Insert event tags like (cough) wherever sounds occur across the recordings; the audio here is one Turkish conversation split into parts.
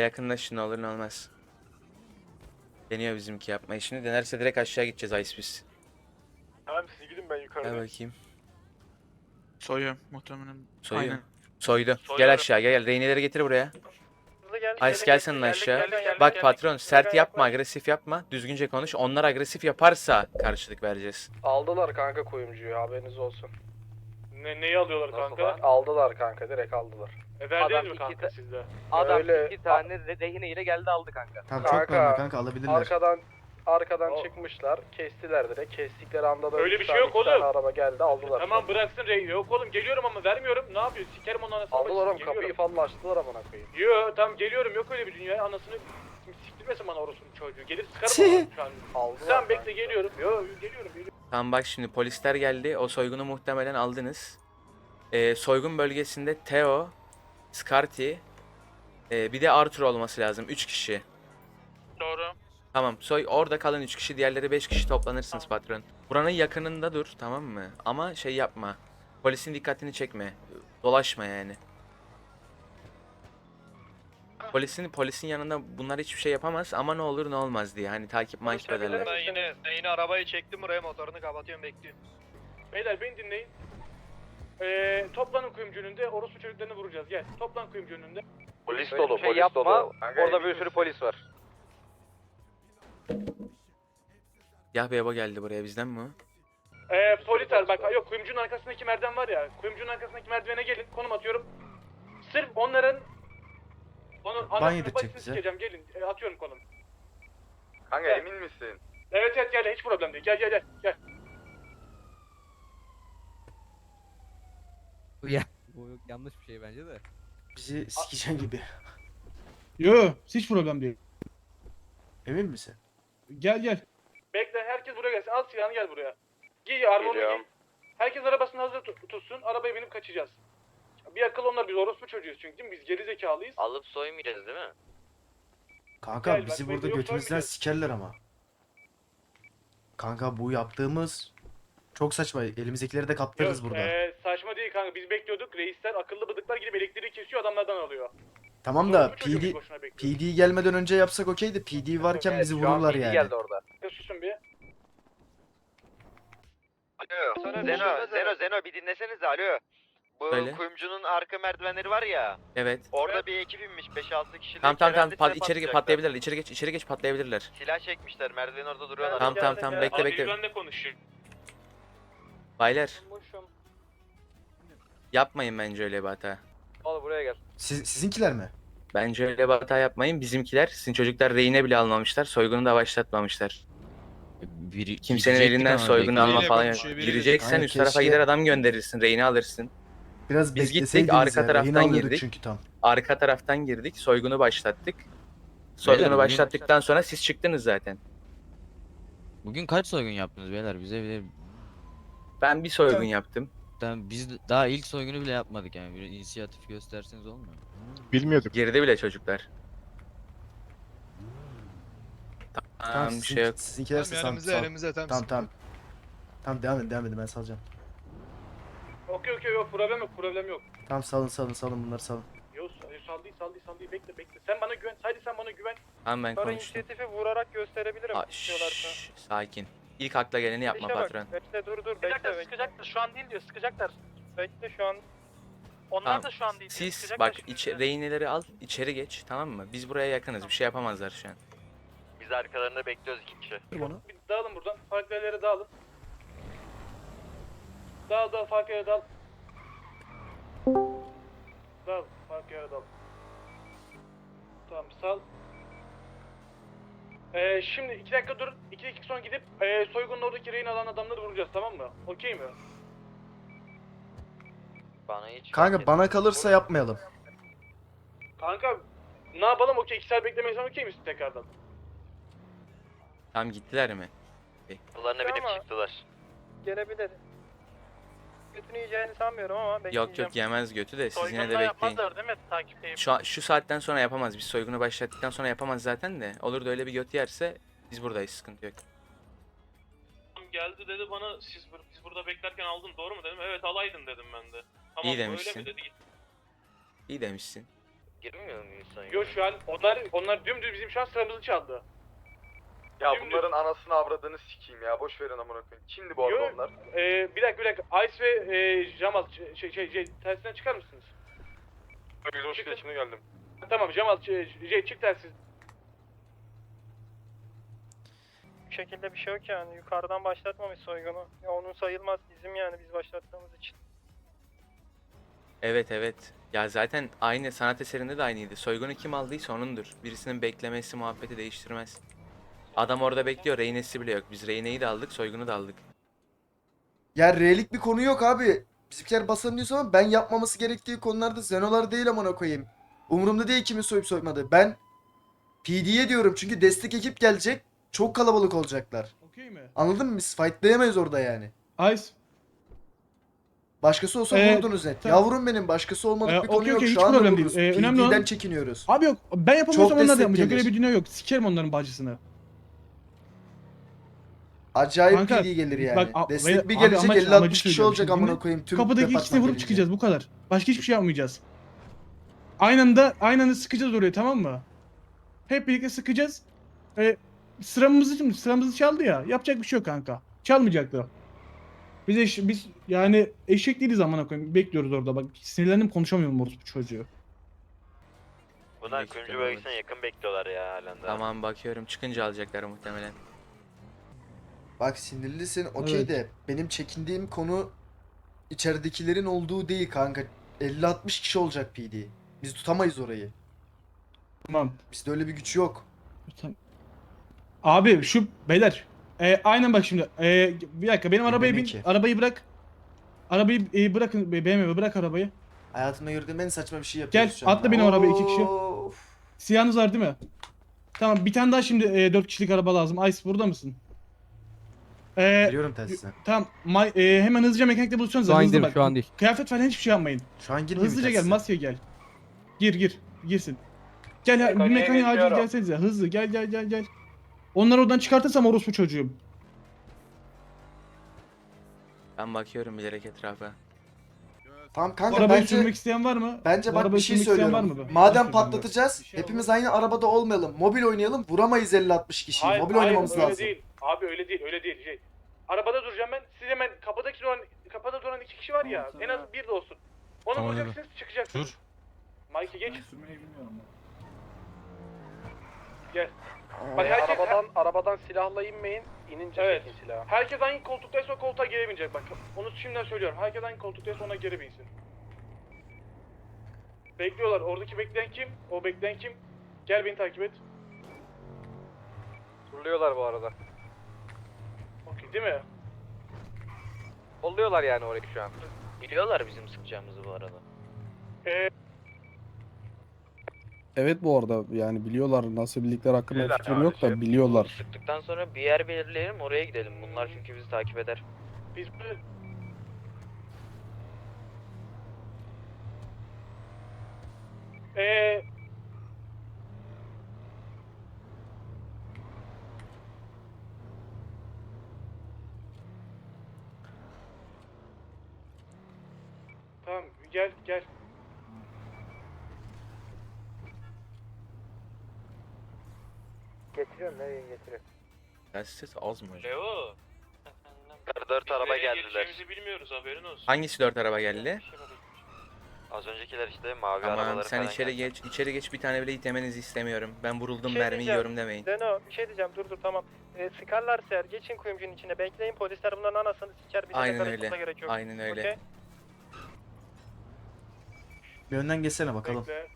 yakınlaşın ne olur ne olmaz. Deniyor bizimki yapmayı. Şimdi denerse direkt aşağı gideceğiz Ice biz. Tamam siz gidin ben Gel yukarıda. bakayım. Soyuyor muhtemelen. Soyuyor. Aynen. Soydu. Gel Soyuyorum. aşağı gel gel. Reyneleri getir buraya. Gel. Ice gel senin aşağı. Bak patron sert Gel, yapma, agresif yapma. Düzgünce konuş. Onlar agresif yaparsa karşılık vereceğiz. Aldılar kanka kuyumcuyu haberiniz olsun. Ne, neyi alıyorlar Nasıl kanka? lan? Aldılar kanka direkt aldılar. E verdiniz Adam mi iki kanka ta- sizde? Adam Öyle- iki tane re- rehine ile geldi aldı kanka. Tamam Kanka, çok normal kanka alabilirler. Arkadan arkadan O- çıkmışlar. Kestiler direkt. Kestikleri anda da Öyle üç bir şey tane, yok iki tane oğlum. araba geldi aldılar. Tamam bıraksın rey. Yok oğlum geliyorum ama vermiyorum. Ne yapıyor? Sikerim onun anasını. Aldılar oğlum bacısını, kapıyı geliyorum. falan açtılar amına koyayım. Yo tamam geliyorum yok öyle bir dünya. Anasını siktirmesin bana orospunun çocuğu. Gelir sıkarım onu şu an. Aldılar. Sen bekle kanka. geliyorum. Yo geliyorum geliyorum. Tamam bak şimdi polisler geldi. O soygunu muhtemelen aldınız. Ee, soygun bölgesinde Theo, Scarty, ee, bir de Arthur olması lazım. 3 kişi. Doğru. Tamam soy orada kalan 3 kişi diğerleri 5 kişi toplanırsınız patron. Buranın yakınında dur tamam mı? Ama şey yapma. Polisin dikkatini çekme. Dolaşma yani. Polisin polisin yanında bunlar hiçbir şey yapamaz ama ne olur ne olmaz diye hani takip makip Konuşabilir ederler. misin? yine ben yine arabayı çektim buraya motorunu kapatıyorum bekliyorum. Beyler beni dinleyin. Ee, toplanın kuyumcu önünde. Orospu çocuklarını vuracağız. Gel. Toplan kuyumcu önünde. Polis dolu şey polis yapma. dolu. Orada bir sürü polis var. Bir araba geldi buraya bizden mi o? Ee, polisler bak yok kuyumcunun arkasındaki merdiven var ya. Kuyumcunun arkasındaki merdivene gelin. Konum atıyorum. Sırf onların onun anasını yedirtecek bize. sikeceğim. Gelin. E, atıyorum konum. Kanka Gel. emin misin? Evet evet gel hiç problem değil. Gel gel gel. Gel. Bu (laughs) yanlış bir şey bence de. Bizi sikeceksin gibi. Yo hiç problem değil. Emin misin? Gel gel. Bekle herkes buraya gelsin. Al silahını gel buraya. Giy armorunu giy. Geliyorum. Herkes arabasını hazır tut- tutsun. Arabaya binip kaçacağız. Bir akıl onlar biz orospu çocuğuyuz çünkü değil mi? Biz geri zekalıyız. Alıp soymayacağız değil mi? Kanka Gel, bizi bak, burada yok, götümüzden sormayacağız. sikerler ama. Kanka bu yaptığımız çok saçma. Elimizdekileri de kaptırırız Yok, burada. ee, saçma değil kanka. Biz bekliyorduk. Reisler akıllı bıdıklar gidip elektriği kesiyor adamlardan alıyor. Tamam da Orospu çocuğu biz PD boşuna. PD gelmeden önce yapsak okey de PD varken Evet, bizi şu an vururlar yani. geldi orada. Susun bir. Alo. Zeno, Zeno, Zeno bir dinlesenize alo. Bu Söyle. kuyumcunun arka merdivenleri var ya. Evet. Orada bir ekip inmiş 5-6 kişi. Tamam tamam tamam pat içeri geç patlayabilirler. İçeri geç içeri geç patlayabilirler. Silah çekmişler merdiven orada duruyorlar. Tamam tamam tamam bekle bekle. ben de konuşayım. Baylar yapmayın bence öyle bir hata. Al buraya gel. Siz, sizinkiler mi? Bence öyle bir hata yapmayın. Bizimkiler sizin çocuklar rehine bile almamışlar. Soygunu da başlatmamışlar. Biri, Kimsenin elinden soygunu alma falan yok. Gireceksen üst tarafa gider adam gönderirsin. Rehine alırsın. Biraz Biz gittik, arka ya. taraftan alıyorduk girdik. çünkü tam. Arka taraftan girdik. Soygunu başlattık. Soygunu bugün- başlattıktan sonra siz çıktınız zaten. Bugün kaç soygun yaptınız beyler? Bize bile Ben bir soygun yaptım. Tamam, biz daha ilk soygunu bile yapmadık yani. Bir inisiyatif gösterseniz olmuyor mu? Bilmiyorduk. Girdi bile çocuklar. Tamam Tamam bir sizin, şey yok. sizinkiler Tamam yanımıza elimize tamam. Tamam tamam. Tamam devam edin devam edin ben salacağım. Okey okey yok problem yok problem yok. Tamam salın salın salın bunları salın. Yok sal değil sal değil sal değil bekle bekle. Sen bana güven. Sadece sen bana güven. Tamam ben Sonra konuştum. inisiyatifi vurarak gösterebilirim Aa, istiyorlarsa. şşş, sakin. İlk akla geleni yapma İşe bak, patron. Bekle dur dur bekle Sıkacaklar bekle. sıkacaklar şu an değil diyor sıkacaklar. Bekle şu an. Onlar Tamam. da şu an değil. diyor, Siz sıkacaklar bak şimdi bize. rehineleri al içeri geç tamam mı? Biz buraya yakınız bir şey yapamazlar şu an. Biz arkalarında bekliyoruz iki kişi. Dur bana. Bir dağılın buradan. Farklı yerlere dağılın. Dağıl dağıl farklı yere dağıl. Dağıl farklı yere dağıl. Tamam sal. Ee, şimdi iki dakika dur. İki dakika sonra gidip ee, soygunun oradaki rehin alan adamları vuracağız tamam mı? Okey mi? Bana hiç Kanka bana kalırsa yapmayalım. Kanka ne yapalım okey iki saat beklemeyiz okey misin tekrardan? Tamam gittiler mi? Yollarına binip Ama- çıktılar. Gelebilir. Götünü yiyeceğini sanmıyorum ama Yok bekleyeceğim. yok yemez götü de siz yine de Soygunla bekleyin. yapmazlar değil mi takipteyim? Şu, an- şu saatten sonra yapamaz. Biz soygunu başlattıktan sonra yapamaz zaten de. Olur da öyle bir göt yerse biz buradayız sıkıntı yok. geldi dedi bana siz bur- biz burada beklerken aldın doğru mu dedim. Evet alaydın dedim ben de. Tamam İyi öyle demişsin. mi dedi. İyi demişsin. Girmiyor muyuz soygun? Yo şu an onlar onlar dümdüz bizim şu an sıramızı çaldı. Ya Şimdi- bunların anasını avradını sikeyim ya. Boş verin amına koyayım. Kimdi bu arada Yo- onlar? Ee, bir dakika bir dakika. Ice ve e, Jamal şey, şey, şey, şey tersinden çıkar mısınız? Biz hoş Çıkın. şimdi geldim. Tamam Jamal şey, şey, çık tersiz. Bu şekilde bir şey yok yani. Yukarıdan başlatmamış soygunu. Ya onun sayılmaz bizim yani biz başlattığımız için. Evet evet. Ya zaten aynı sanat eserinde de aynıydı. Soygunu kim aldıysa onundur. Birisinin beklemesi muhabbeti değiştirmez. Adam orada bekliyor. Reynesi bile yok. Biz Reyne'yi de aldık, soygunu da aldık. Ya R'lik bir konu yok abi. Bizimkiler basamıyorsa ama ben yapmaması gerektiği konularda Zenolar değil amına koyayım. Umurumda değil kimin soyup soymadı. Ben PD'ye diyorum çünkü destek ekip gelecek. Çok kalabalık olacaklar. Okey mi? Anladın mı? Biz fightlayamayız orada yani. Ice. Başkası olsa Ee, vurdunuz net. tamam. Yavrum benim başkası olmadık Ee, bir konu okey, yok. okey, hiç Şu anda problem vururuz. değil. Ee, önemli olan- çekiniyoruz. Abi yok ben yapamıyorsam Çok onlar da destek yapmayacak. Öyle gelir. bir dünya yok. Sikerim onların bacısını. Acayip Kanka, PD gelir yani. bak, a- destek bir abi gelecek amaç- 50-60 amacı kişi söylüyorum. olacak Şimdi amına koyayım. Tüm Kapıdaki departman ikisini vurup gelince. çıkacağız bu kadar. Başka hiçbir şey yapmayacağız. Aynı anda, aynı anda sıkacağız oraya tamam mı? Hep birlikte sıkacağız. E, sıramızı şimdi sıramızı çaldı ya. Yapacak bir şey yok kanka. Çalmayacaktı. Biz eş, biz yani eşek değiliz amına koyayım. Bekliyoruz orada bak. Sinirlendim konuşamıyorum orospu çocuğu. Bunlar Büyük kuyumcu bölgesine yakın bekliyorlar ya halen daha. Tamam bakıyorum. Çıkınca alacaklar muhtemelen. Bak sinirlisin okey Evet. de benim çekindiğim konu içeridekilerin olduğu değil kanka. 50-60 kişi olacak PD. Biz tutamayız orayı. Tamam. Bizde öyle bir güç yok. Tamam. Abi şu beyler. E, aynen bak şimdi. E, bir dakika benim arabaya bin. Arabayı bırak. Arabayı e, bırakın. BMW bırak arabayı. Hayatımda gördüğüm en saçma bir şey Gel, yapıyoruz şu anda. atla benim arabaya iki kişi. Of. Siyahınız var değil mi? Tamam bir tane daha şimdi e, 4 kişilik araba lazım. Ice burada mısın? E, Biliyorum telsizden. tamam may, e, hemen hızlıca mekanikte buluşsanız Şu an hızlı değil, bak. şu an değil. Kıyafet falan hiçbir şey yapmayın. Şu an girmiyor Hızlıca gel masaya gel. Gir gir girsin. Gel ha- bir Mekaniğe mekaniğe acil geçiyorum. gelsenize hızlı gel gel gel gel. Onları oradan çıkartırsam orospu çocuğum. Ben bakıyorum bilerek etrafa. Tamam kanka arabayı bence sürmek isteyen var mı? bence bak bir arabayı şey sürmek isteyen söylüyorum. var mı? Madem bak. patlatacağız şey hepimiz aynı arabada olmayalım. Mobil oynayalım. Vuramayız 50-60 kişiyi. Hayır, Mobil hayır, oynamamız öyle lazım. değil. Abi öyle değil, öyle değil. Şey, arabada duracağım ben. Siz hemen kapıdaki duran, kapıda duran iki kişi var ya. En az bir de olsun. Onu Tamam, vuracaksınız, çıkacaksınız. Dur. Mikey geç. Sürmeyi bilmiyorum ben. Gel. Bak herkes, arabadan arabadan silahla inmeyin. İnince Evet. çekin silahı. herkes hangi koltuktaysa o koltuğa geri binecek. Bak onu şimdiden söylüyorum. Herkes hangi koltuktaysa ona geri binsin. Bekliyorlar. Oradaki bekleyen kim? O bekleyen kim? Gel beni takip et. Turluyorlar bu arada. Okey değil mi? Kolluyorlar yani orayı şu an. Biliyorlar bizim sıkacağımızı bu arada. Ee, Evet bu arada yani biliyorlar nasıl bildikleri hakkında Biliyorlar fikrim yok şey- da biliyorlar. Sıktıktan sonra bir yer belirleyelim oraya gidelim. Bunlar çünkü bizi takip eder. biz bu... Ee, Tamam gel gel. Getiriyorum nereye getiriyorum. Telsiz az mı hocam? Leo. Dört araba nereye geldiler. geleceğimizi bilmiyoruz haberin olsun. Hangisi dört araba geldi? Az öncekiler işte mavi Tamam arabaları sen falan içeri geldi. geç. içeri geç bir tane bile itemenizi istemiyorum. Ben vuruldum Şey mermi diyeceğim. yiyorum demeyin. Zeno bir şey diyeceğim dur dur tamam. Ee, sıkarlarsa eğer geçin kuyumcunun içine bekleyin polisler bunların anasını siker bir Aynen de öyle. karıştırma gerek yok. Aynen öyle. Okey? Bir önden geçsene bakalım. Bekle.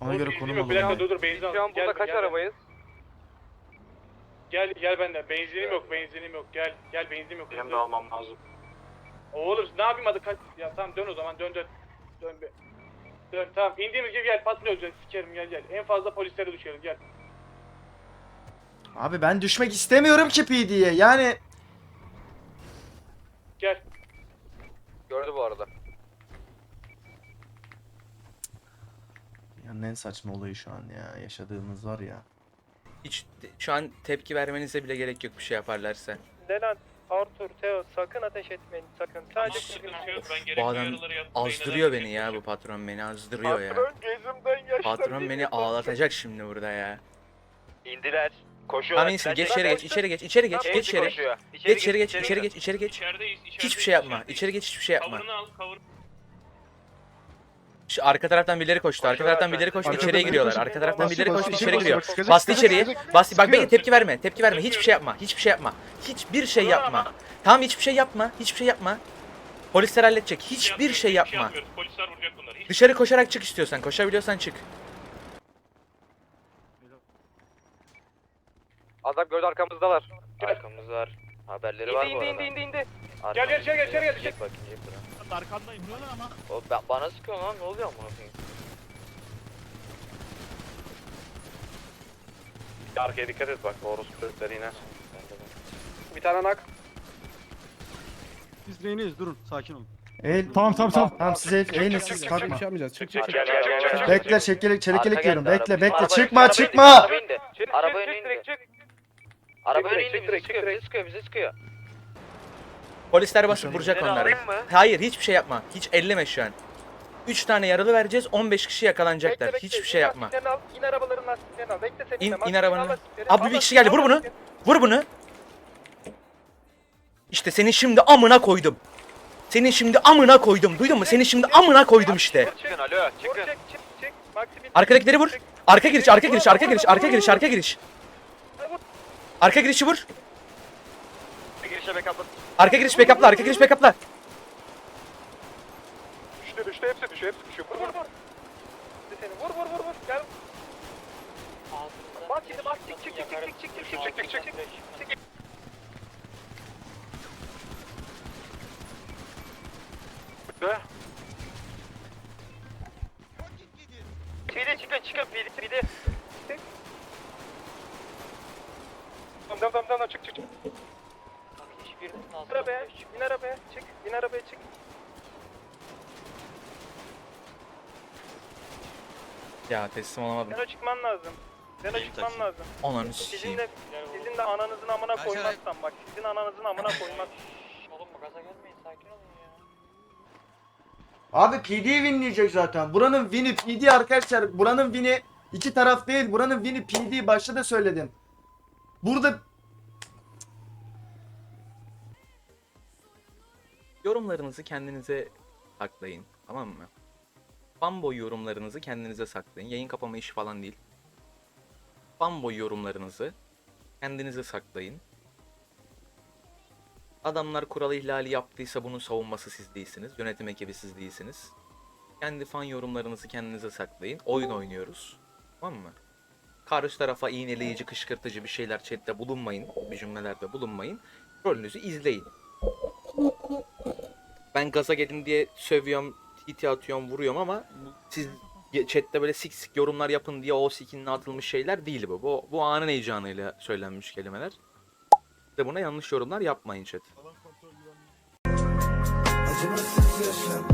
Ona Oğlum, göre konum Bir alalım. dakika dur dur benzin al. Şu an Gel, burada kaç gel, arabayız? Gel gel benden. Benzinim yok, benzinim yok. Gel gel benzinim yok. Benim de almam lazım. Oğlum ne yapayım hadi kaç. Ya tamam dön o zaman dön dön. Dön be. Dön tamam indiğimiz gibi gel patlıyoruz ya sikerim gel gel. En fazla polislere düşelim gel. Abi ben düşmek istemiyorum ki PD'ye. Yani Gel. Gördü bu arada. Dünyanın en saçma olayı şu an ya. Yaşadığımız var ya. Hiç şu an tepki vermenize bile gerek yok bir şey yaparlarsa. Ne lan Arthur, Theo sakın ateş etmeyin sakın. Sadece kuzgun sıkıntı yok. Ben Bu gerekli adam uyarıları yaptım. azdırıyor beni ya bu patron beni azdırıyor ya. gözümden yaşlar. Patron beni ağlatacak şimdi burada ya. İndiler. Koşuyorlar. Tamam insin geç içeri geç içeri geç içeri geç geç içeri. Geç içeri geç içeri geç içeri geç. İçerideyiz. içerideyiz, Hiçbir şey yapma. içerideyiz. İçeri geç hiçbir şey yapma. Cover'ını al, cover. Şu arka taraftan birileri koştu. Arka taraftan birileri koştu. İçeriye biri giriyorlar. Arka taraftan Bastı, birileri koştu. bastı, içeri bastı, giriyor. bastı, Bastı sıkacak, içeriye. Bastı. Bak Sıkıyor. bekle tepki verme. Tepki verme. Hiçbir şey yapma. Hiçbir şey yapma. Hiçbir şey yapma. Tamam hiçbir şey yapma. Hiçbir şey yapma. Polisler halledecek. Hiçbir şey yapma. yapmıyoruz. Polisler vuracak bunları. Hiç Dışarı koşarak çık istiyorsan. Koşabiliyorsan çık. Adam gördü arkamızdalar. Arkamız var. Haberleri var bu arada. indi indi indi. Gel gel içeri gel içeri gel. Çek bakayım çek buna. Arkandayım vuruyorlar ama. O ba- bana sıkıyor lan ne oluyor amına koyayım? Arkaya dikkat et bak. Orospu çocukları iner. Bir tane nak. Biz reyneyiz durun sakin olun. Eğil. Tamam tamam tamam. Tamam siz eğil. Eğilin Çık, siz çık, kalkma. Yapmayacağız. Çık çık çık. Gel gel gel gel. Bekle çekilik çelik Arka geldi Bekle araba. bekle. Araba Çıkma indi, çıkma. Araba indi. Araba önü indi. Araba Çık direkt, indi. çık Bizi direkt, sıkıyor, çık bizi sıkıyor, bizi sıkıyor. Polisler basıp vuracak Seni onları. alayım mı? Hayır hiçbir şey yapma. Hiç elleme şu an. 3 tane yaralı vereceğiz. 15 kişi yakalanacaklar. Hiçbir şey yapma. Lastiklerini al, in arabaların lastiklerini al. Bekle seninle. İn- in arabanın. Abi bir kişi geldi, vur bunu. Vur bunu. İşte seni şimdi amına koydum. Senin şimdi amına koydum. Duydun mu? Seni şimdi amına koydum işte. Çıkın alo, Vur çıkın. çek çık çık. Arkadakileri vur. Çık. Arka giriş, arka giriş, arka giriş, arka giriş, arka giriş. Arka girişi vur. Girişe backup'la. Arka giriş backup'la, arka giriş backup'la. Düştü düştü hepsi düşüyor hepsi düşüyor. Vur vur vur. Seni vur vur vur vur. Gel. Bak şimdi bak çık çık çık çık çık çık çık çık çık çık Ya teslim olamadım. Sen o çıkman lazım. Sen o Benim çıkman takayım. lazım. Onanı Sizin sikeyim. de, sizin de ananızın amına Kaç koymazsam bak, sizin ananızın amına koymaz. Oğlum bu gaza gelmeyin sakin olun ya. Abi PD'yi winleyecek zaten. Buranın win'i PD arkadaşlar. Buranın win'i iki taraf değil. Buranın win'i PD. Başta da söyledim. Burada Yorumlarınızı kendinize saklayın. Tamam mı? Fanboy yorumlarınızı kendinize saklayın. Yayın kapama işi falan değil. Fanboy yorumlarınızı kendinize saklayın. Adamlar kural ihlali yaptıysa bunun savunması siz değilsiniz. Yönetim ekibi siz değilsiniz. Kendi fan yorumlarınızı kendinize saklayın. Oyun oynuyoruz. Tamam mı? Karşı tarafa iğneleyici, kışkırtıcı bir şeyler chatte bulunmayın. Bir cümlelerde bulunmayın. Rolünüzü izleyin. Ben gaza gelin diye sövüyorum, TT atıyorum, vuruyorum ama siz chatte böyle sik sik yorumlar yapın diye o sikinle atılmış şeyler değil bu. Bu, bu anın heyecanıyla söylenmiş kelimeler. De buna yanlış yorumlar yapmayın chat. Acımasız yaşam,